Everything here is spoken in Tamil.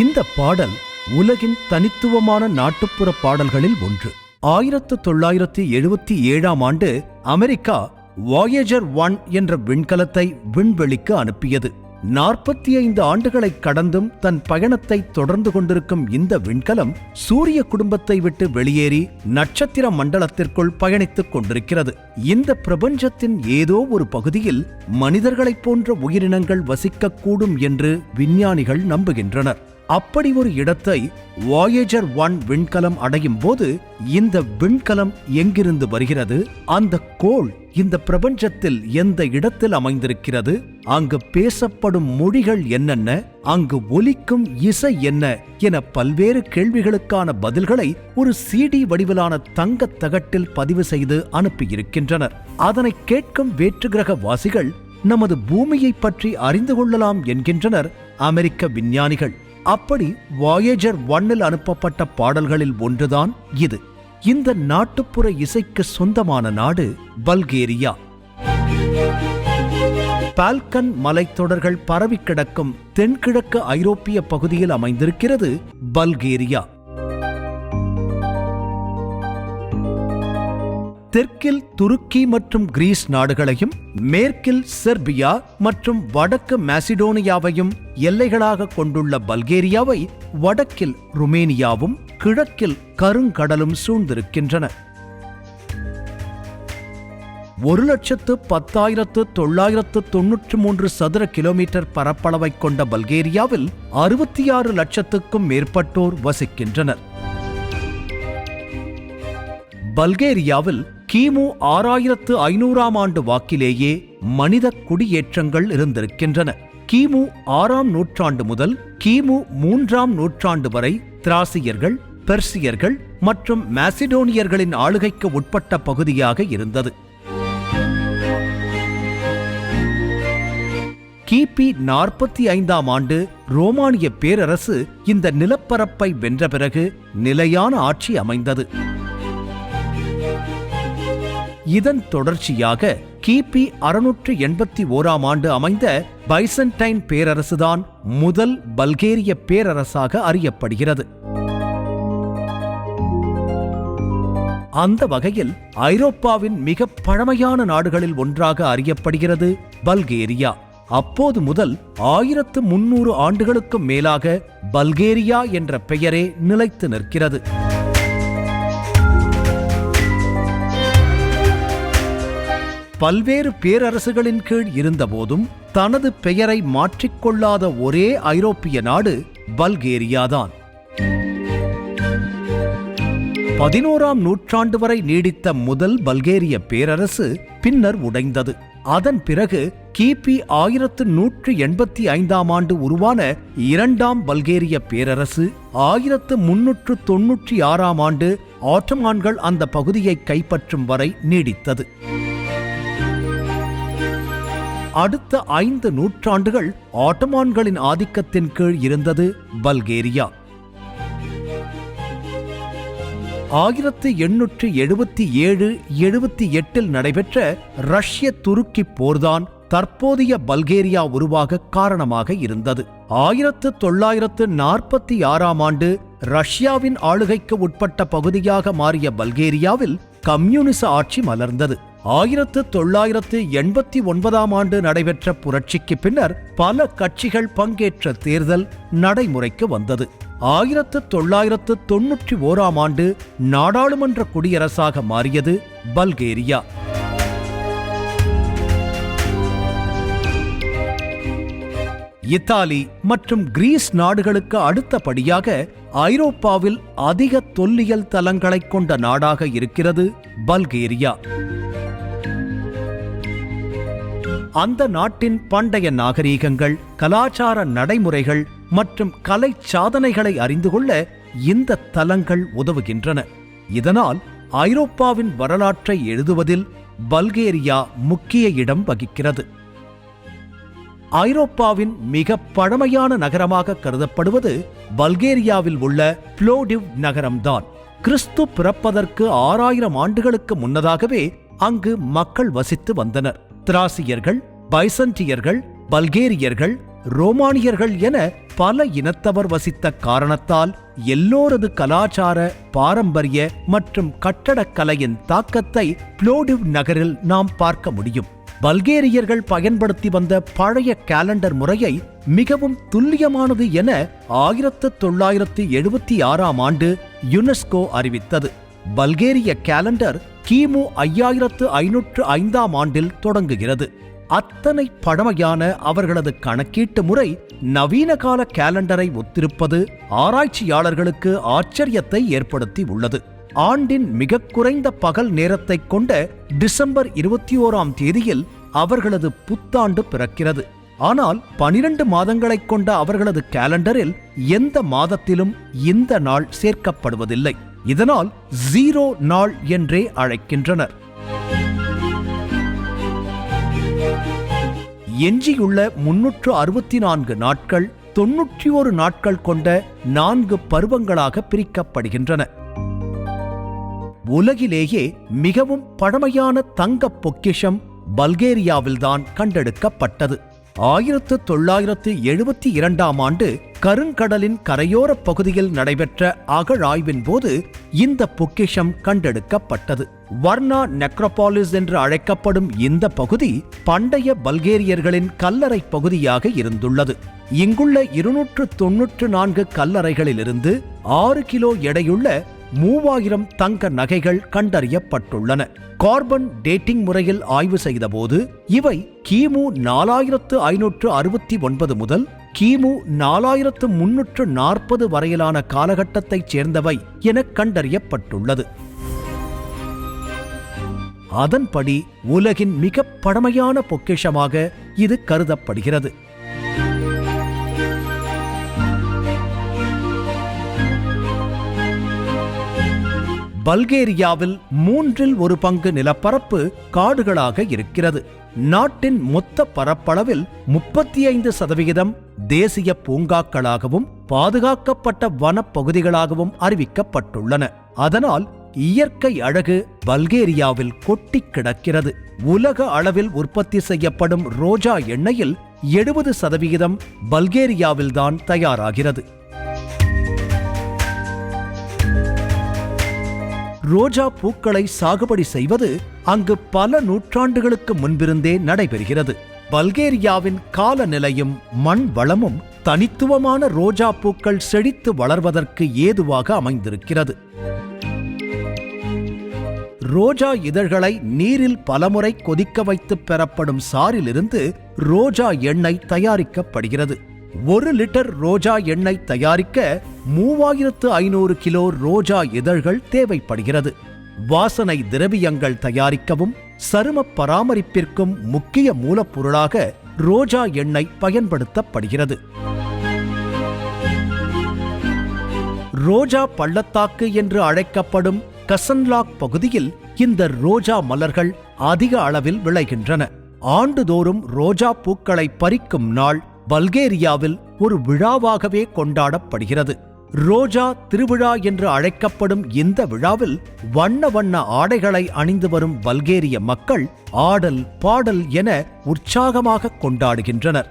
இந்த பாடல் உலகின் தனித்துவமான நாட்டுப்புற பாடல்களில் ஒன்று. ஆயிரத்து தொள்ளாயிரத்தி எழுபத்தி ஏழாம் ஆண்டு அமெரிக்கா வாயேஜர் ஒன் என்ற விண்கலத்தை விண்வெளிக்கு அனுப்பியது. நாற்பத்தி ஐந்து ஆண்டுகளை கடந்தும் தன் பயணத்தை தொடர்ந்து கொண்டிருக்கும் இந்த விண்கலம் சூரிய குடும்பத்தை விட்டு வெளியேறி நட்சத்திர மண்டலத்திற்குள் பயணித்துக் கொண்டிருக்கிறது. இந்த பிரபஞ்சத்தின் ஏதோ ஒரு பகுதியில் மனிதர்களைப் போன்ற உயிரினங்கள் வசிக்கக்கூடும் என்று விஞ்ஞானிகள் நம்புகின்றனர். அப்படி ஒரு இடத்தை வாயேஜர் ஒன் விண்கலம் அடையும் போது இந்த விண்கலம் எங்கிருந்து வருகிறது? அந்த கோள் இந்த பிரபஞ்சத்தில் எந்த இடத்தில் அமைந்திருக்கிறது? அங்கு பேசப்படும் மொழிகள் என்னென்ன? அங்கு ஒலிக்கும் இசை என்ன? என பல்வேறு கேள்விகளுக்கான பதில்களை ஒரு சிடி வடிவிலான தங்க தகட்டில் பதிவு செய்து அனுப்பியிருக்கின்றனர். அதனை கேட்கும் வேற்றுகிரக வாசிகள் நமது பூமியைப் பற்றி அறிந்து கொள்ளலாம் என்கின்றனர் அமெரிக்க விஞ்ஞானிகள். அப்படி வாயேஜர் ஒன்னில் அனுப்பப்பட்ட பாடல்களில் ஒன்றுதான் இது. இந்த நாட்டுப்புற இசைக்கு சொந்தமான நாடு பல்கேரியா. பால்கன் மலைத்தொடர்கள் பரவி கிடக்கும் தென்கிழக்கு ஐரோப்பிய பகுதியில் அமைந்திருக்கிறது பல்கேரியா. தெற்கில் துருக்கி மற்றும் கிரீஸ் நாடுகளையும் மேற்கில் செர்பியா மற்றும் வடக்கு மாசிடோனியாவையும் எல்லைகளாக கொண்டுள்ள பல்கேரியாவை வடக்கில் ருமேனியாவும் கிழக்கில் கருங்கடலும் சூழ்ந்திருக்கின்றன. ஒரு லட்சத்து பத்தாயிரத்து தொள்ளாயிரத்து தொன்னூற்று மூன்று சதுர கிலோமீட்டர் பரப்பளவை கொண்ட பல்கேரியாவில் அறுபத்தி ஆறு லட்சத்துக்கும் மேற்பட்டோர் வசிக்கின்றனர். பல்கேரியாவில் கிமு ஆறாயிரத்து ஐநூறாம் ஆண்டு வாக்கிலேயே மனித குடியேற்றங்கள் இருந்திருக்கின்றன. கிமு ஆறாம் நூற்றாண்டு முதல் கிமு மூன்றாம் நூற்றாண்டு வரை திராசியர்கள் பெர்சியர்கள் மற்றும் மாசிடோனியர்களின் ஆளுகைக்கு உட்பட்ட பகுதியாக இருந்தது. கிபி நாற்பத்தி ஐந்தாம் ஆண்டு ரோமானிய பேரரசு இந்த நிலப்பரப்பை வென்ற பிறகு நிலையான ஆட்சி அமைந்தது. இதன் தொடர்ச்சியாக கிபி அறுநூற்று எண்பத்தி ஓராம் ஆண்டு அமைந்த பைசன்டைன் பேரரசுதான் முதல் பல்கேரிய பேரரசாக அறியப்படுகிறது. அந்த வகையில் ஐரோப்பாவின் மிக பழமையான நாடுகளில் ஒன்றாக அறியப்படுகிறது பல்கேரியா. அப்போது முதல் ஆயிரத்து முன்னூறு ஆண்டுகளுக்கும் மேலாக பல்கேரியா என்ற பெயரே நிலைத்து நிற்கிறது. பல்வேறு பேரரசுகளின் கீழ் இருந்தபோதும் தனது பெயரை மாற்றிக்கொள்ளாத ஒரே ஐரோப்பிய நாடு பல்கேரியாதான். பதினோராம் நூற்றாண்டு வரை நீடித்த முதல் பல்கேரிய பேரரசு பின்னர் உடைந்தது. அதன் பிறகு கிபி ஆயிரத்து நூற்று எண்பத்தி ஐந்தாம் ஆண்டு உருவான இரண்டாம் பல்கேரிய பேரரசு ஆயிரத்து முன்னூற்று தொன்னூற்றி ஆறாம் ஆண்டு ஆட்டமான்கள் அந்த பகுதியை கைப்பற்றும் வரை நீடித்தது. அடுத்த ஐந்து நூற்றாண்டுகள் ஆட்டமான்களின் ஆதிக்கத்தின் கீழ் இருந்தது பல்கேரியா. ஆயிரத்தி எண்ணூற்று எழுபத்தி ஏழு எழுபத்தி எட்டில் நடைபெற்ற ரஷ்ய துருக்கி போர்தான் தற்போதைய பல்கேரியா உருவாக காரணமாக இருந்தது. ஆயிரத்து தொள்ளாயிரத்து நாற்பத்தி ஆறாம் ஆண்டு ரஷ்யாவின் ஆளுகைக்கு உட்பட்ட பகுதியாக மாறிய பல்கேரியாவில் கம்யூனிச ஆட்சி மலர்ந்தது. ஆயிரத்து தொள்ளாயிரத்து எண்பத்தி ஒன்பதாம் ஆண்டு நடைபெற்ற புரட்சிக்கு பின்னர் பல கட்சிகள் பங்கேற்ற தேர்தல் நடைமுறைக்கு வந்தது. ஆயிரத்து தொள்ளாயிரத்து தொன்னூற்றி ஓராம் ஆண்டு நாடாளுமன்ற குடியரசாக மாறியது பல்கேரியா. இத்தாலி மற்றும் கிரீஸ் நாடுகளுக்கு அடுத்தபடியாக ஐரோப்பாவில் அதிக தொல்லியல் தலங்களைக் கொண்ட நாடாக இருக்கிறது பல்கேரியா. அந்த நாட்டின் பண்டைய நாகரீகங்கள் கலாச்சார நடைமுறைகள் மற்றும் கலை சாதனைகளை அறிந்து கொள்ள இந்த தலங்கள் உதவுகின்றன. இதனால் ஐரோப்பாவின் வரலாற்றை எழுதுவதில் பல்கேரியா முக்கிய இடம் வகிக்கிறது. ஐரோப்பாவின் மிக பழமையான நகரமாக கருதப்படுவது பல்கேரியாவில் உள்ள புளோடிவ் நகரம்தான். கிறிஸ்து பிறப்பதற்கு ஆறாயிரம் ஆண்டுகளுக்கு முன்னதாகவே அங்கு மக்கள் வசித்து வந்தனர். திராசியர்கள் பைசன்டியர்கள் பல்கேரியர்கள் ரோமானியர்கள் என பல இனத்தவர் வசித்த காரணத்தால் எல்லோரது கலாச்சார பாரம்பரிய மற்றும் கட்டடக்கலையின் தாக்கத்தை புளோடிவ் நகரில் நாம் பார்க்க முடியும். பல்கேரியர்கள் பயன்படுத்தி வந்த பழைய கேலண்டர் முறையை மிகவும் துல்லியமானது என ஆயிரத்து தொள்ளாயிரத்து எழுபத்தி ஆறாம் ஆண்டு யுனெஸ்கோ அறிவித்தது. பல்கேரிய கேலண்டர் கிமு ஐயாயிரத்து ஐநூற்று ஐந்தாம் ஆண்டில் தொடங்குகிறது. அத்தனை பழமையான அவர்களது கணக்கீட்டு முறை நவீன கால கேலண்டரை ஒத்திருப்பது ஆராய்ச்சியாளர்களுக்கு ஆச்சரியத்தை ஏற்படுத்தி உள்ளது. ஆண்டின் மிக குறைந்த பகல் நேரத்தை கொண்ட டிசம்பர் இருபத்தி ஓராம் தேதியில் அவர்களது புத்தாண்டு பிறக்கிறது. ஆனால் பனிரெண்டு மாதங்களைக் கொண்ட அவர்களது கேலண்டரில் எந்த மாதத்திலும் இந்த நாள் சேர்க்கப்படுவதில்லை. இதனால் ஜீரோ நாள் என்றே அழைக்கின்றனர். எஞ்சியுள்ள முன்னூற்று அறுபத்தி நான்கு நாட்கள் தொன்னூற்றி ஒரு நாட்கள் கொண்ட நான்கு பருவங்களாக பிரிக்கப்படுகின்றன. உலகிலேயே மிகவும் பழமையான தங்க பொக்கிஷம் பல்கேரியாவில்தான் கண்டெடுக்கப்பட்டது. ஆயிரத்து தொள்ளாயிரத்து எழுபத்தி இரண்டாம் ஆண்டு கருங்கடலின் கரையோரப் பகுதியில் நடைபெற்ற அகழாய்வின் போது இந்த பொக்கிஷம் கண்டெடுக்கப்பட்டது. வர்ணா நெக்ரோபாலிஸ் என்று அழைக்கப்படும் இந்த பகுதி பண்டைய பல்கேரியர்களின் கல்லறை பகுதியாக இருந்துள்ளது. இங்குள்ள இருநூற்று தொன்னூற்று நான்கு கல்லறைகளிலிருந்து ஆறு கிலோ எடையுள்ள மூவாயிரம் தங்க நகைகள் கண்டறியப்பட்டுள்ளன. கார்பன் டேட்டிங் முறையில் ஆய்வு செய்தபோது இவை கிமு நாலாயிரத்து ஐநூற்று அறுபத்தி ஒன்பது முதல் கிமு நாலாயிரத்து முன்னூற்று நாற்பது வரையிலான காலகட்டத்தைச் சேர்ந்தவை என கண்டறியப்பட்டுள்ளது. அதன்படி உலகின் மிக பழமையான பொக்கிஷமாக இது கருதப்படுகிறது. பல்கேரியாவில் மூன்றில் ஒரு பங்கு நிலப்பரப்பு காடுகளாக இருக்கிறது. நாட்டின் மொத்த பரப்பளவில் முப்பத்தி ஐந்து சதவிகிதம் தேசிய பூங்காக்களாகவும் பாதுகாக்கப்பட்ட வனப்பகுதிகளாகவும் அறிவிக்கப்பட்டுள்ளன. அதனால் இயற்கை அழகு பல்கேரியாவில் கொட்டிக் கிடக்கிறது. உலக அளவில் உற்பத்தி செய்யப்படும் ரோஜா எண்ணெயில் எழுபது சதவிகிதம் பல்கேரியாவில்தான் தயாராகிறது. ரோஜா பூக்களை சாகுபடி செய்வது அங்கு பல நூற்றாண்டுகளுக்கு முன்பிருந்தே நடைபெறுகிறது. பல்கேரியாவின் காலநிலையும் மண் வளமும் தனித்துவமான ரோஜா பூக்கள் செழித்து வளர்வதற்கு ஏதுவாக அமைந்திருக்கிறது. ரோஜா இதழ்களை நீரில் பலமுறை கொதிக்க வைத்து பெறப்படும் சாறிலிருந்து ரோஜா எண்ணெய் தயாரிக்கப்படுகிறது. ஒரு லிட்டர் ரோஜா எண்ணெய் தயாரிக்க மூவாயிரத்து ஐநூறு கிலோ ரோஜா இதழ்கள் தேவைப்படுகிறது. வாசனை திரவியங்கள் தயாரிக்கவும் சரும பராமரிப்பிற்கும் முக்கிய மூலப்பொருளாக ரோஜா எண்ணெய் பயன்படுத்தப்படுகிறது. ரோஜா பள்ளத்தாக்கு என்று அழைக்கப்படும் கசன்லாக் பகுதியில் இந்த ரோஜா மலர்கள் அதிக அளவில் விளைகின்றன. ஆண்டுதோறும் ரோஜா பூக்களை பறிக்கும் நாள் பல்கேரியாவில் ஒரு விழாவாகவே கொண்டாடப்படுகிறது. ரோஜா திருவிழா என்று அழைக்கப்படும் இந்த விழாவில் வண்ண வண்ண ஆடைகளை அணிந்து வரும் பல்கேரிய மக்கள் ஆடல் பாடல் என உற்சாகமாக கொண்டாடுகின்றனர்.